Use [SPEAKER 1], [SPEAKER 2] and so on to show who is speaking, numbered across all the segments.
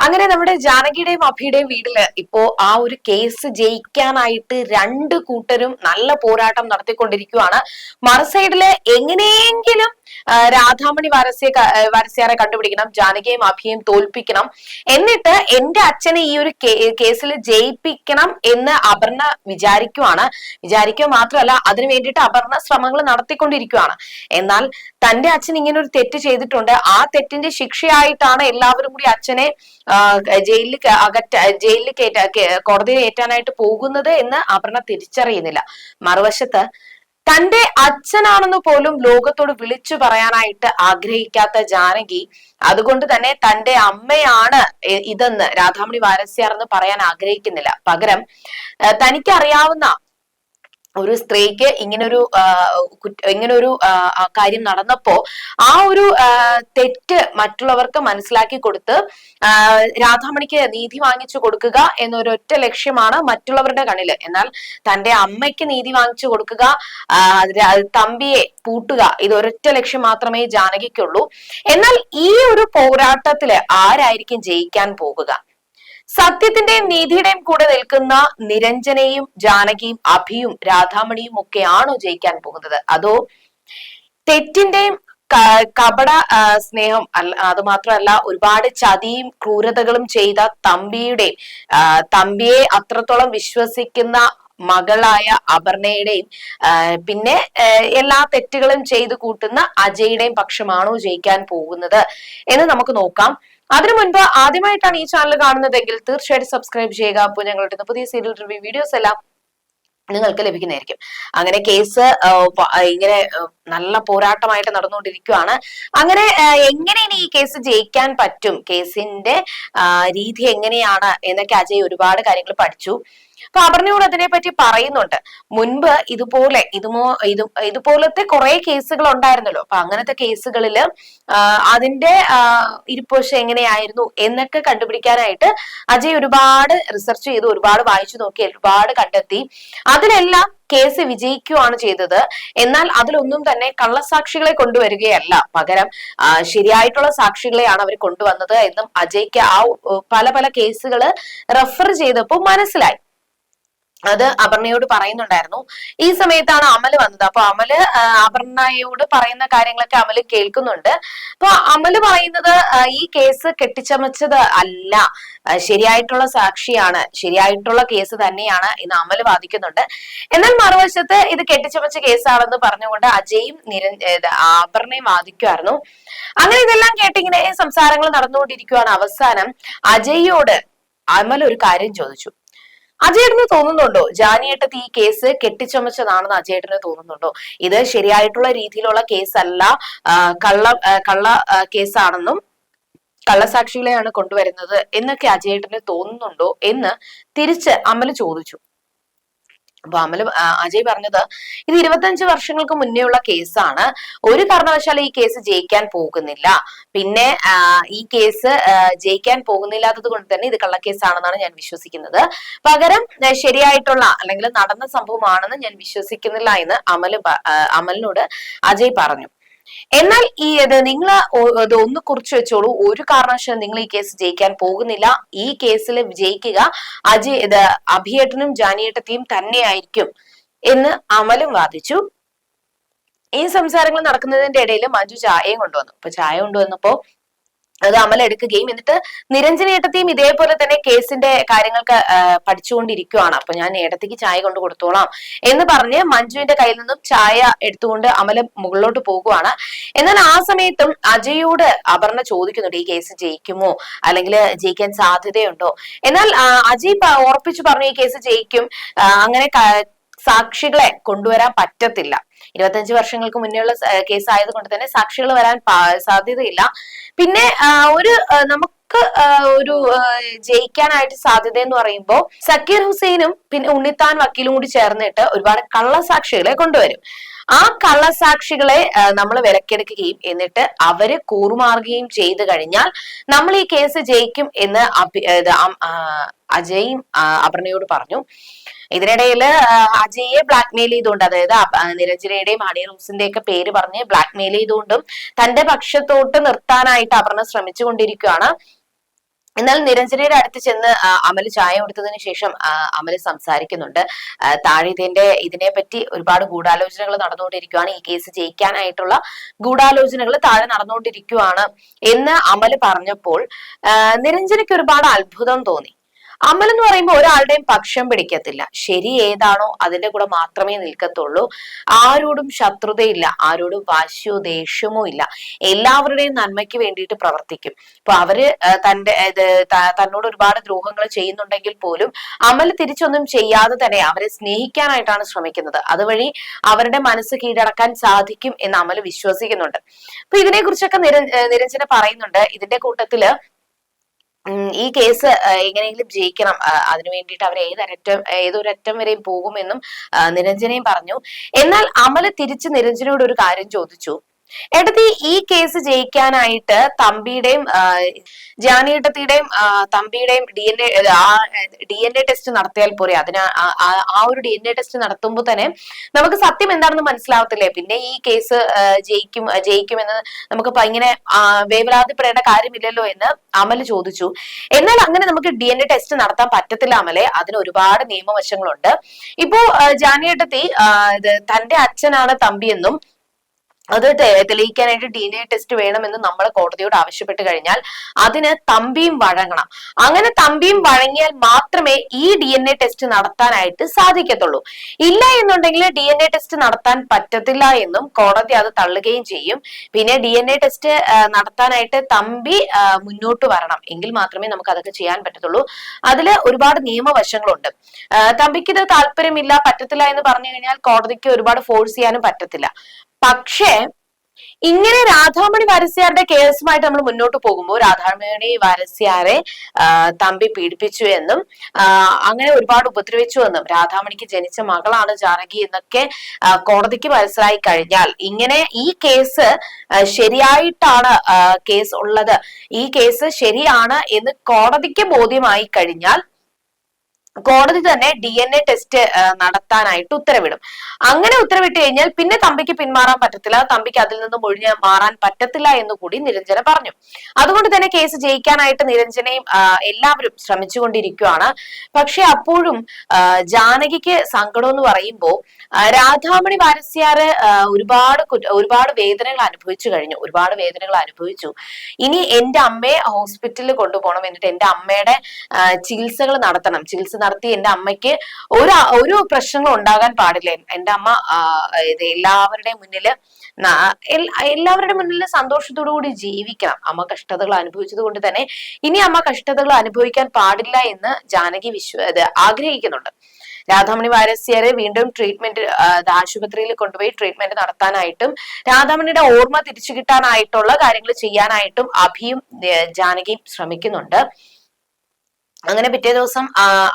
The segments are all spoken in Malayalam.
[SPEAKER 1] അങ്ങനെ നമ്മുടെ ജാനകിയുടെയും അഭിയുടെയും വീട്ടിൽ ഇപ്പോ ആ ഒരു കേസ് ജയിക്കാനായിട്ട് രണ്ട് കൂട്ടരും നല്ല പോരാട്ടം നടത്തിക്കൊണ്ടിരിക്കുകയാണ് മറുസൈഡിൽ എങ്ങനെയെങ്കിലും രാധാമണി വാരസ്യ വാരസ്യാറെ കണ്ടുപിടിക്കണം ജാനകിയും അഭിയും തോൽപ്പിക്കണം. എന്നിട്ട് എന്റെ അച്ഛനെ ഈ ഒരു കേസിൽ ജയിപ്പിക്കണം എന്ന് അപർണ വിചാരിക്കുവാണ്. വിചാരിക്കുക മാത്രമല്ല അതിനു വേണ്ടിയിട്ട് അപർണ ശ്രമങ്ങൾ നടത്തിക്കൊണ്ടിരിക്കുകയാണ് എന്നാൽ തന്റെ അച്ഛൻ ഇങ്ങനെ ഒരു തെറ്റ് ചെയ്തിട്ടുണ്ട്. ആ തെറ്റിന്റെ ശിക്ഷയായിട്ടാണ് എല്ലാവരും കൂടി അച്ഛനെ ജയിലിൽ അകറ്റ ജയിലിൽ കയറ്റ കോടതിയിൽ ഏറ്റാനായിട്ട് പോകുന്നത് എന്ന് അപർണ തിരിച്ചറിയുന്നില്ല. മറുവശത്ത് തന്റെ അച്ഛനാണെന്ന് പോലും ലോകത്തോട് വിളിച്ചു പറയാനായിട്ട് ആഗ്രഹിക്കാത്ത ജാനകി അതുകൊണ്ട് തന്നെ തന്റെ അമ്മയാണ് ഇതെന്ന് രാധാമണി വാരസ്യാർ എന്ന് പറയാൻ ആഗ്രഹിക്കുന്നില്ല. പകരം തനിക്കറിയാവുന്ന ഒരു സ്ത്രീക്ക് ഇങ്ങനൊരു ഇങ്ങനൊരു കാര്യം നടന്നപ്പോ ആ ഒരു തെറ്റ് മറ്റുള്ളവർക്ക് മനസ്സിലാക്കി കൊടുത്ത് രാധാമണിക്ക് നീതി വാങ്ങിച്ചു കൊടുക്കുക എന്നൊരൊറ്റ ലക്ഷ്യമാണ് മറ്റുള്ളവരുടെ കണ്ണിൽ. എന്നാൽ തന്റെ അമ്മയ്ക്ക് നീതി വാങ്ങിച്ചു കൊടുക്കുക തമ്പിയെ പൂട്ടുക ഇത് ഒരൊറ്റ ലക്ഷ്യം മാത്രമേ ജാനകിക്കുള്ളൂ. എന്നാൽ ഈ ഒരു പോരാട്ടത്തിൽ ആരായിരിക്കും ജയിക്കാൻ പോകുക? സത്യത്തിന്റെയും നീതിയുടെയും കൂടെ നിൽക്കുന്ന നിരഞ്ജനയും ജാനകിയും അഭിയും രാധാമണിയും ഒക്കെയാണോ ജയിക്കാൻ പോകുന്നത്? അതോ തെറ്റിന്റെയും കപട സ്നേഹം അത് മാത്രമല്ല ഒരുപാട് ചതിയും ക്രൂരതകളും ചെയ്ത തമ്പിയുടെയും തമ്പിയെ അത്രത്തോളം വിശ്വസിക്കുന്ന മകളായ അപർണയുടെയും പിന്നെ എല്ലാ തെറ്റുകളും ചെയ്തു കൂട്ടുന്ന അജയുടെയും പക്ഷമാണോ ജയിക്കാൻ പോകുന്നത് എന്ന് നമുക്ക് നോക്കാം. അതിനു മുൻപ് ആദ്യമായിട്ടാണ് ഈ ചാനൽ കാണുന്നതെങ്കിൽ തീർച്ചയായിട്ടും സബ്സ്ക്രൈബ് ചെയ്യുക. അപ്പോൾ ഞങ്ങളുടെ പുതിയ സീരിയൽ റിവ്യൂ വീഡിയോസ് എല്ലാം നിങ്ങൾക്ക് ലഭിക്കുന്നതായിരിക്കും. അങ്ങനെ കേസ് ഇങ്ങനെ നല്ല പോരാട്ടമായിട്ട് നടന്നുകൊണ്ടിരിക്കുകയാണ് അങ്ങനെ എങ്ങനെ ഇനി ഈ കേസ് ജയിക്കാൻ പറ്റും? കേസിന്റെ രീതി എങ്ങനെയാണ്? എന്നൊക്കെ അജയ് ഒരുപാട് കാര്യങ്ങൾ പഠിച്ചു. അപ്പൊ അപർണയോട് അതിനെപ്പറ്റി പറയുന്നുണ്ട്. മുൻപ് ഇതുപോലെ ഇതുമോ ഇത് ഇതുപോലത്തെ കുറെ കേസുകൾ ഉണ്ടായിരുന്നല്ലോ. അപ്പൊ അങ്ങനത്തെ കേസുകളിൽ അതിന്റെ ഇരിപ്പോശ എങ്ങനെയായിരുന്നു എന്നൊക്കെ കണ്ടുപിടിക്കാനായിട്ട് അജയ് ഒരുപാട് റിസർച്ച് ചെയ്തു ഒരുപാട് വായിച്ചു നോക്കി ഒരുപാട് കണ്ടെത്തി. അതിലെല്ലാം കേസ് വിജയിക്കുകയാണ് ചെയ്തത്. എന്നാൽ അതിലൊന്നും തന്നെ കള്ളസാക്ഷികളെ കൊണ്ടുവരികയല്ല. പകരം ശരിയായിട്ടുള്ള സാക്ഷികളെയാണ് അവർ കൊണ്ടുവന്നത് എന്നും അജയ്ക്ക് ആ പല പല കേസുകൾ റെഫർ ചെയ്തപ്പോൾ മനസ്സിലായി. അത് അപർണയോട് പറയുന്നുണ്ടായിരുന്നു. ഈ സമയത്താണ് അമൽ വന്നത്. അപ്പൊ അമൽ അപർണയോട് പറയുന്ന കാര്യങ്ങളൊക്കെ അമൽ കേൾക്കുന്നുണ്ട്. അപ്പൊ അമൽ പറയുന്നത് ഈ കേസ് കെട്ടിച്ചമച്ചത് അല്ല. ശരിയായിട്ടുള്ള സാക്ഷിയാണ്. ശരിയായിട്ടുള്ള കേസ് തന്നെയാണ് ഇന്ന് അമൽ വാദിക്കുന്നുണ്ട്. എന്നാൽ മറുവശത്ത് ഇത് കെട്ടിച്ചമച്ച കേസാണെന്ന് പറഞ്ഞുകൊണ്ട് അജയും നിര ആഭരണയും വാദിക്കുമായിരുന്നു അങ്ങനെ ഇതെല്ലാം കേട്ടിങ്ങനെ സംസാരങ്ങൾ നടന്നുകൊണ്ടിരിക്കുകയാണ് അവസാനം. അജയോട് അമൽ ഒരു കാര്യം ചോദിച്ചു. അജയേട്ടന് തോന്നുന്നുണ്ടോ? ജാനിയേട്ടത്തി ഈ കേസ് കെട്ടിച്ചമച്ചതാണെന്ന് അജയേട്ടന് തോന്നുന്നുണ്ടോ? ഇത് ശരിയായിട്ടുള്ള രീതിയിലുള്ള കേസല്ല കള്ള കള്ള കേസാണെന്നും കള്ളസാക്ഷികളെയാണ് കൊണ്ടുവരുന്നത് എന്നൊക്കെ അജയേട്ടന് തോന്നുന്നുണ്ടോ എന്ന് തിരിച്ച് അമൽ ചോദിച്ചു. അപ്പൊ അമൽ അജയ് പറഞ്ഞത് ഇത് ഇരുപത്തഞ്ച് വർഷങ്ങൾക്ക് മുന്നേ ഉള്ള കേസാണ്. ഒരു കാരണവശാലും ഈ കേസ് ജയിക്കാൻ പോകുന്നില്ല. പിന്നെ ഈ കേസ് ജയിക്കാൻ പോകുന്നില്ലാത്തത് കൊണ്ട് തന്നെ ഇത് കള്ളക്കേസാണെന്നാണ് ഞാൻ വിശ്വസിക്കുന്നത്. പകരം ശരിയായിട്ടുള്ള അല്ലെങ്കിൽ നടന്ന സംഭവമാണെന്ന് ഞാൻ വിശ്വസിക്കുന്നില്ല എന്ന് അമൽ അമലിനോട് അജയ് പറഞ്ഞു. എന്നാൽ ഈ ഇത് നിങ്ങൾ അത് ഒന്ന് കുറിച്ച് വെച്ചോളൂ. ഒരു കാരണവശാലും നിങ്ങൾ ഈ കേസ് ജയിക്കാൻ പോകുന്നില്ല. ഈ കേസിൽ വിജയിക്കുക അജയ് ഇത് അഭിയേട്ടനും ജാനിയേട്ടത്തെയും തന്നെയായിരിക്കും എന്ന് അമലും വാദിച്ചു. ഈ സംസാരങ്ങൾ നടക്കുന്നതിന്റെ ഇടയിൽ മഞ്ജു ചായയും കൊണ്ടുവന്നു. അപ്പൊ ചായ കൊണ്ടുവന്നപ്പോ അത് അമൽ എടുക്കുകയും എന്നിട്ട് നിരഞ്ജന ഏട്ടത്തെയും ഇതേപോലെ തന്നെ കേസിന്റെ കാര്യങ്ങൾക്ക് പഠിച്ചുകൊണ്ടിരിക്കുവാണ്. അപ്പൊ ഞാൻ ഏട്ടത്തേക്ക് ചായ കൊണ്ട് കൊടുത്തോളാം എന്ന് പറഞ്ഞ് മഞ്ജുവിന്റെ കയ്യിൽ നിന്നും ചായ എടുത്തുകൊണ്ട് അമല മുകളിലോട്ട് പോകുവാണ്. എന്നാൽ ആ സമയത്തും അജയോട് അപർണ ചോദിക്കുന്നുണ്ട് ഈ കേസ് ജയിക്കുമോ? അല്ലെങ്കിൽ ജയിക്കാൻ സാധ്യതയുണ്ടോ? എന്നാൽ അജയ് ഉറപ്പിച്ചു പറഞ്ഞു ഈ കേസ് ജയിക്കും. അങ്ങനെ സാക്ഷികളെ കൊണ്ടുവരാൻ പറ്റത്തില്ല. ഇരുപത്തഞ്ച് വർഷങ്ങൾക്ക് മുന്നേയുള്ള കേസ് ആയതുകൊണ്ട് തന്നെ സാക്ഷികൾ വരാൻ സാധ്യതയില്ല. പിന്നെ ഒരു നമുക്ക് ഒരു ജയിക്കാനായിട്ട് സാധ്യത എന്ന് പറയുമ്പോൾ സക്കീർ ഹുസൈനും പിന്നെ ഉണ്ണിത്താൻ വക്കീലും കൂടി ചേർന്നിട്ട് ഒരുപാട് കള്ളസാക്ഷികളെ കൊണ്ടുവരും. ആ കള്ളസാക്ഷികളെ നമ്മൾ വിലക്കെടുക്കുകയും എന്നിട്ട് അവർ കൂറുമാറുകയും ചെയ്തു കഴിഞ്ഞാൽ നമ്മൾ ഈ കേസ് ജയിക്കും എന്ന് അജയ് അപർണയോട് പറഞ്ഞു. ഇതിനിടയിൽ അജയെ ബ്ലാക്ക്മെയിൽ ചെയ്തുകൊണ്ട് അതായത് നിരഞ്ജനയുടെയും ഹണി റൂസിന്റെ ഒക്കെ പേര് പറഞ്ഞ് ബ്ലാക്ക്മെയിൽ ചെയ്തുകൊണ്ടും തന്റെ പക്ഷത്തോട്ട് നിർത്താനായിട്ട് അപർണ ശ്രമിച്ചുകൊണ്ടിരിക്കുകയാണ്. എന്നാൽ നിരഞ്ജനയുടെ അടുത്ത് ചെന്ന് അമൽ ചായ കൊടുത്തതിന് ശേഷം ആ, അമൽ സംസാരിക്കുന്നുണ്ട്. താഴെ ഇതിനെ പറ്റി ഒരുപാട് ഗൂഢാലോചനകൾ നടന്നുകൊണ്ടിരിക്കുകയാണ് ഈ കേസ് ജയിക്കാനായിട്ടുള്ള ഗൂഢാലോചനകൾ താഴെ നടന്നുകൊണ്ടിരിക്കുകയാണ് എന്ന് അമൽ പറഞ്ഞപ്പോൾ നിരഞ്ജനയ്ക്ക് ഒരുപാട് അത്ഭുതം തോന്നി. അമൽ എന്ന് പറയുമ്പോൾ ഒരാളുടെയും പക്ഷം പിടിക്കത്തില്ല. ശരി ഏതാണോ അതിന്റെ കൂടെ മാത്രമേ നിൽക്കത്തുള്ളൂ. ആരോടും ശത്രുതയില്ല ആരോടും വാശിയോ ദേഷ്യമോ ഇല്ല. എല്ലാവരുടെയും നന്മയ്ക്ക് വേണ്ടിയിട്ട് പ്രവർത്തിക്കും. അപ്പൊ അവർ തന്റെ തന്നോട് ഒരുപാട് ദ്രോഹങ്ങൾ ചെയ്യുന്നുണ്ടെങ്കിൽ പോലും അമൽ തിരിച്ചൊന്നും ചെയ്യാതെ തന്നെ അവരെ സ്നേഹിക്കാനായിട്ടാണ് ശ്രമിക്കുന്നത്. അതുവഴി അവരുടെ മനസ്സ് കീഴടക്കാൻ സാധിക്കും എന്ന് അമൽ വിശ്വസിക്കുന്നുണ്ട്. അപ്പൊ ഇതിനെക്കുറിച്ചൊക്കെ നിര നിരഞ്ജന പറയുന്നുണ്ട്. ഇതിന്റെ കൂട്ടത്തിൽ ഈ കേസ് എങ്ങനെയെങ്കിലും ജയിക്കണം. അതിനു വേണ്ടിയിട്ട് അവർ ഏതൊരറ്റം ഏതൊരറ്റം വരെയും പോകുമെന്നും നിരഞ്ജനയും പറഞ്ഞു. എന്നാൽ അമൽ തിരിച്ച് നിരഞ്ജനയോട് ഒരു കാര്യം ചോദിച്ചു. എടത്തി ഈ കേസ് ജയിക്കാനായിട്ട് തമ്പിയുടെയും ജാനിയേട്ടത്തിയുടെയും തമ്പിയുടെയും D N A D N A test നടത്തിയാൽ പോരെ. അതിന് ആ- ഒരു ഡി എൻ എ ടെസ്റ്റ് നടത്തുമ്പോൾ തന്നെ നമുക്ക് സത്യം എന്താണെന്ന് മനസ്സിലാവത്തില്ലേ? പിന്നെ ഈ കേസ് ജയിക്കും ജയിക്കുമെന്ന് നമുക്ക് ഇങ്ങനെ വേവലാതിപ്പെടേണ്ട കാര്യമില്ലല്ലോ എന്ന് അമൽ ചോദിച്ചു. എന്നാൽ അങ്ങനെ നമുക്ക് ഡി എൻ എ ടെസ്റ്റ് നടത്താൻ പറ്റത്തില്ല അമലെ. അതിന് ഒരുപാട് നിയമവശങ്ങളുണ്ട്. ഇപ്പോ ജാനിയേട്ടത്തി തന്റെ അച്ഛനാണ് തമ്പിയെന്നും അത് തെളിയിക്കാനായിട്ട് ഡി എൻ എ ടെസ്റ്റ് വേണമെന്ന് നമ്മൾ കോടതിയോട് ആവശ്യപ്പെട്ട് കഴിഞ്ഞാൽ അതിന് തമ്പിയും വഴങ്ങണം. അങ്ങനെ തമ്പിയും വഴങ്ങിയാൽ മാത്രമേ ഈ ഡി എൻ എ ടെസ്റ്റ് നടത്താനായിട്ട് സാധിക്കത്തുള്ളൂ. ഇല്ല എന്നുണ്ടെങ്കിൽ ഡി എൻ എ ടെസ്റ്റ് നടത്താൻ പറ്റത്തില്ല എന്നും കോടതി അത് തള്ളുകയും ചെയ്യും. പിന്നെ ഡി എൻ എ ടെസ്റ്റ് നടത്താനായിട്ട് തമ്പി മുന്നോട്ട് വരണം. എങ്കിൽ മാത്രമേ നമുക്ക് അതൊക്കെ ചെയ്യാൻ പറ്റത്തുള്ളൂ. അതിൽ ഒരുപാട് നിയമവശങ്ങളുണ്ട്. തമ്പിക്ക് ഇത് താല്പര്യമില്ല പറ്റത്തില്ല എന്ന് പറഞ്ഞു കഴിഞ്ഞാൽ കോടതിക്ക് ഒരുപാട് ഫോഴ്സ് ചെയ്യാനും പറ്റത്തില്ല. പക്ഷേ ഇങ്ങനെ രാധാമണി വാരസ്യാരുടെ കേസുമായിട്ട് നമ്മൾ മുന്നോട്ട് പോകുമ്പോൾ രാധാമണി വാരസ്യാരെ തമ്പി പീഡിപ്പിച്ചു എന്നും അങ്ങനെ ഒരുപാട് ഉപദ്രവിച്ചു എന്നും രാധാമണിക്ക് ജനിച്ച മകളാണ് ജാനകി എന്നൊക്കെ കോടതിക്ക് മനസ്സിലായി കഴിഞ്ഞാൽ ഇങ്ങനെ ഈ കേസ് ശരിയായിട്ടാണ് കേസ് ഉള്ളത്. ഈ കേസ് ശരിയാണ് എന്ന് കോടതിക്ക് ബോധ്യമായി കഴിഞ്ഞാൽ കോടതി തന്നെ ഡി എൻ എ ടെസ്റ്റ് നടത്താനായിട്ട് ഉത്തരവിടും. അങ്ങനെ ഉത്തരവിട്ട് കഴിഞ്ഞാൽ പിന്നെ തമ്പിക്ക് പിന്മാറാൻ പറ്റത്തില്ല. തമ്പിക്ക് അതിൽ നിന്നും ഒഴിഞ്ഞ് മാറാൻ പറ്റത്തില്ല എന്ന് കൂടി നിരഞ്ജന പറഞ്ഞു. അതുകൊണ്ട് തന്നെ കേസ് ജയിക്കാനായിട്ട് നിരഞ്ജനയും എല്ലാവരും ശ്രമിച്ചുകൊണ്ടിരിക്കുകയാണ് പക്ഷെ അപ്പോഴും ജാനകിക്ക് സങ്കടം എന്ന് പറയുമ്പോൾ രാധാമണി വാരസ്യാര് ഒരുപാട് ഒരുപാട് വേദനകൾ അനുഭവിച്ചു കഴിഞ്ഞു. ഒരുപാട് വേദനകൾ അനുഭവിച്ചു. ഇനി എന്റെ അമ്മയെ ഹോസ്പിറ്റലിൽ കൊണ്ടുപോകണം എന്നിട്ട് എന്റെ അമ്മയുടെ ചികിത്സകൾ നടത്തണം. ചികിത്സ നടത്തി എന്റെ അമ്മയ്ക്ക് ഒരു ഒരു പ്രശ്നങ്ങളും ഉണ്ടാകാൻ പാടില്ല. എന്റെ അമ്മ എല്ലാവരുടെയും മുന്നിൽ എല്ലാവരുടെ മുന്നിൽ സന്തോഷത്തോടു കൂടി ജീവിക്കണം. അമ്മ കഷ്ടതകൾ അനുഭവിച്ചത് കൊണ്ട് തന്നെ ഇനി അമ്മ കഷ്ടതകൾ അനുഭവിക്കാൻ പാടില്ല എന്ന് ജാനകി വിശ്വ ആഗ്രഹിക്കുന്നുണ്ട്. രാധാമണി വാരസ്യരെ വീണ്ടും ട്രീറ്റ്മെന്റ് ആശുപത്രിയിൽ കൊണ്ടുപോയി ട്രീറ്റ്മെന്റ് നടത്താനായിട്ടും രാധാമണിയുടെ ഓർമ്മ തിരിച്ചു കിട്ടാനായിട്ടുള്ള കാര്യങ്ങൾ ചെയ്യാനായിട്ടും അഭിയും ജാനകിയും ശ്രമിക്കുന്നുണ്ട്. അങ്ങനെ പിറ്റേ ദിവസം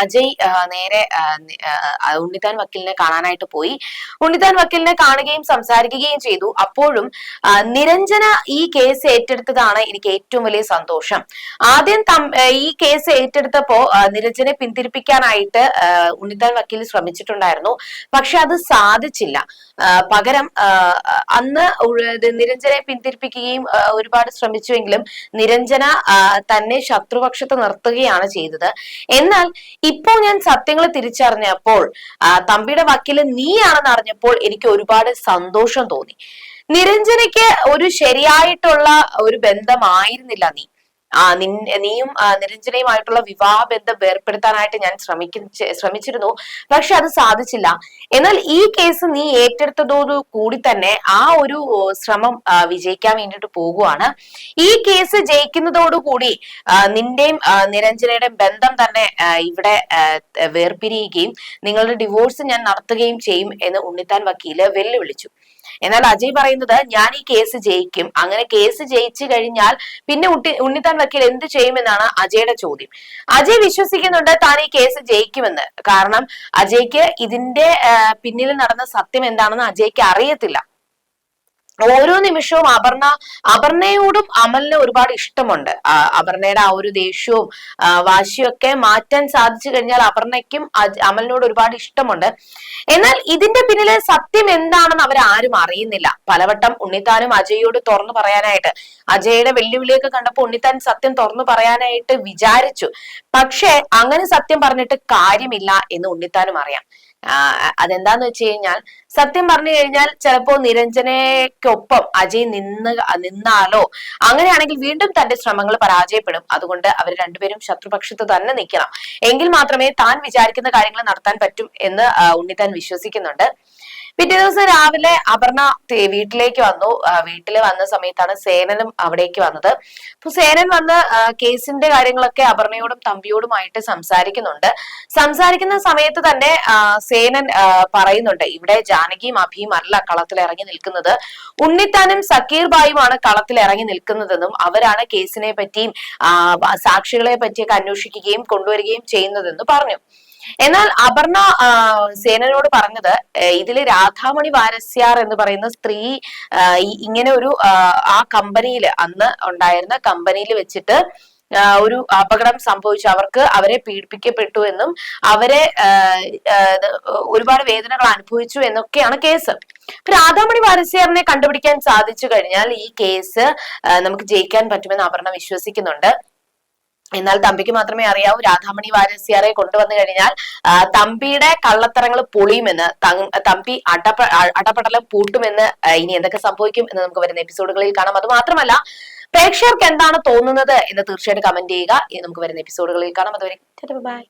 [SPEAKER 1] അജയ് നേരെ ഉണ്ണിത്താൻ വക്കീലിനെ കാണാനായിട്ട് പോയി. ഉണ്ണിത്താൻ വക്കീലിനെ കാണുകയും സംസാരിക്കുകയും ചെയ്തു. അപ്പോഴും നിരഞ്ജന ഈ കേസ് ഏറ്റെടുത്തതാണ് എനിക്ക് ഏറ്റവും വലിയ സന്തോഷം. ആദ്യം ഈ കേസ് ഏറ്റെടുത്തപ്പോ നിരഞ്ജനെ പിന്തിരിപ്പിക്കാനായിട്ട് ഉണ്ണിത്താൻ വക്കീൽ ശ്രമിച്ചിട്ടുണ്ടായിരുന്നു. പക്ഷെ അത് സാധിച്ചില്ല. പകരം അന്ന് നിരഞ്ജനെ പിന്തിരിപ്പിക്കുകയും ഒരുപാട് ശ്രമിച്ചുവെങ്കിലും നിരഞ്ജന തന്നെ ശത്രുപക്ഷത്ത് നിർത്തുകയാണ് ചെയ്തത്. എന്നാൽ ഇപ്പോൾ ഞാൻ സത്യങ്ങൾ തിരിച്ചറിഞ്ഞപ്പോൾ തമ്പിയുടെ വക്കീൽ നീയാണെന്ന് അറിഞ്ഞപ്പോൾ എനിക്ക് ഒരുപാട് സന്തോഷം തോന്നി. നിരഞ്ജനയ്ക്ക് ഒരു ശരിയായിട്ടുള്ള ഒരു ബന്ധമായിരുന്നില്ല നീ. നീയും നിരഞ്ജനയുമായിട്ടുള്ള വിവാഹ ബന്ധം വേർപ്പെടുത്താനായിട്ട് ഞാൻ ശ്രമിക്ക ശ്രമിച്ചിരുന്നു. പക്ഷെ അത് സാധിച്ചില്ല. എന്നാൽ ഈ കേസ് നീ ഏറ്റെടുത്തതോടു കൂടി തന്നെ ആ ഒരു ശ്രമം വിജയിക്കാൻ വേണ്ടിയിട്ട് പോകുവാണ്. ഈ കേസ് ജയിക്കുന്നതോടുകൂടി നിന്റെയും നിരഞ്ജനയുടെയും ബന്ധം തന്നെ ഇവിടെ വേർപിരിയുകയും നിങ്ങളുടെ ഡിവോഴ്സ് ഞാൻ നടത്തുകയും ചെയ്യും എന്ന് ഉണ്ണിത്താൻ വക്കീൽ വെല്ലുവിളിച്ചു. എന്നാൽ അജയ് പറയുന്നത് ഞാൻ ഈ കേസ് ജയിക്കും. അങ്ങനെ കേസ് ജയിച്ചു കഴിഞ്ഞാൽ പിന്നെ ഉണ്ണിത്താൻ വക്കീൽ എന്ത് ചെയ്യുമെന്നാണ് അജയുടെ ചോദ്യം. അജയ് വിശ്വസിക്കുന്നുണ്ട് താൻ ഈ കേസ് ജയിക്കുമെന്ന്. കാരണം അജയ്ക്ക് ഇതിന്റെ പിന്നിൽ നടന്ന സത്യം എന്താണെന്ന് അജയ്ക്ക് അറിയത്തില്ല. ഓരോ നിമിഷവും അപർണ അപർണയോടും അമലിന് ഒരുപാട് ഇഷ്ടമുണ്ട്. അപർണയുടെ ആ ഒരു ദേഷ്യവും വാശിയും ഒക്കെ മാറ്റാൻ സാധിച്ചു കഴിഞ്ഞാൽ അപർണയ്ക്കും അമലിനോട് ഒരുപാട് ഇഷ്ടമുണ്ട്. എന്നാൽ ഇതിന്റെ പിന്നിലെ സത്യം എന്താണെന്ന് അവർ ആരും അറിയുന്നില്ല. പലവട്ടം ഉണ്ണിത്താനും അജയോട് തുറന്നു പറയാനായിട്ട് അജയുടെ വെല്ലുവിളിയൊക്കെ കണ്ടപ്പോൾ ഉണ്ണിത്താൻ സത്യം തുറന്നു പറയാനായിട്ട് വിചാരിച്ചു. പക്ഷേ അങ്ങനെ സത്യം പറഞ്ഞിട്ട് കാര്യമില്ല എന്ന് ഉണ്ണിത്താനും അറിയാം. അതെന്താന്ന് വെച്ച് കഴിഞ്ഞാൽ സത്യം പറഞ്ഞു കഴിഞ്ഞാൽ ചിലപ്പോ നിരഞ്ജനയ്ക്കൊപ്പം അജയ് നിന്ന് നിന്നാലോ അങ്ങനെയാണെങ്കിൽ വീണ്ടും തന്റെ ശ്രമങ്ങൾ പരാജയപ്പെടും. അതുകൊണ്ട് അവർ രണ്ടുപേരും ശത്രുപക്ഷത്ത് തന്നെ നിൽക്കണം. എങ്കിൽ മാത്രമേ താൻ വിചാരിക്കുന്ന കാര്യങ്ങൾ നടത്താൻ പറ്റും എന്ന് ഉണ്ണിത്താൻ വിശ്വസിക്കുന്നുണ്ട്. പിറ്റേ ദിവസം രാവിലെ അപർണ വീട്ടിലേക്ക് വന്നു. വീട്ടിൽ വന്ന സമയത്താണ് സേനനും അവിടേക്ക് വന്നത്. അപ്പൊ സേനൻ വന്ന് കേസിന്റെ കാര്യങ്ങളൊക്കെ അപർണയോടും തമ്പിയോടുമായിട്ട് സംസാരിക്കുന്നുണ്ട്. സംസാരിക്കുന്ന സമയത്ത് തന്നെ സേനൻ പറയുന്നുണ്ട്. ഇവിടെ ജാനകിയും അഭിയും അല്ല കളത്തിൽ ഇറങ്ങി നിൽക്കുന്നത്. ഉണ്ണിത്താനും സക്കീർ ബായുമാണ് കളത്തിൽ ഇറങ്ങി നിൽക്കുന്നതെന്നും അവരാണ് കേസിനെ പറ്റിയും സാക്ഷികളെ പറ്റിയൊക്കെ അന്വേഷിക്കുകയും കൊണ്ടുവരികയും ചെയ്യുന്നതെന്ന് പറഞ്ഞു. എന്നാൽ അപർണ സേനനോട് പറഞ്ഞത് ഇതിൽ രാധാമണി വാരസ്യാർ എന്ന് പറയുന്ന സ്ത്രീ ഇങ്ങനെ ഒരു ആ കമ്പനിയിൽ അന്ന് ഉണ്ടായിരുന്ന കമ്പനിയിൽ വെച്ചിട്ട് ഒരു അപകടം സംഭവിച്ചു. അവർക്ക് അവരെ പീഡിപ്പിക്കപ്പെട്ടു എന്നും അവരെ ഒരുപാട് വേദനകൾ അനുഭവിച്ചു എന്നൊക്കെയാണ് കേസ്. രാധാമണി വാരസ്യാറിനെ കണ്ടുപിടിക്കാൻ സാധിച്ചു കഴിഞ്ഞാൽ ഈ കേസ് നമുക്ക് ജയിക്കാൻ പറ്റുമെന്ന് അപർണ വിശ്വസിക്കുന്നുണ്ട്. എന്നാൽ തമ്പിക്ക് മാത്രമേ അറിയാവൂ. രാധാമണി വാരസ്യാറെ കൊണ്ടുവന്നു കഴിഞ്ഞാൽ തമ്പിയുടെ കള്ളത്തരങ്ങൾ പൊളിയുമെന്ന് തമ്പി അടപ അടപടലം പൂട്ടുമെന്ന് ഇനി എന്തൊക്കെ സംഭവിക്കും എന്ന് നമുക്ക് വരുന്ന എപ്പിസോഡുകളിൽ കാണാം. അത് മാത്രമല്ല പ്രേക്ഷകർക്ക് എന്താണ് തോന്നുന്നത് എന്ന് തീർച്ചയായിട്ടും കമന്റ് ചെയ്യുക. നമുക്ക് വരുന്ന എപ്പിസോഡുകളിൽ കാണാം. അതുവരെ ബൈ.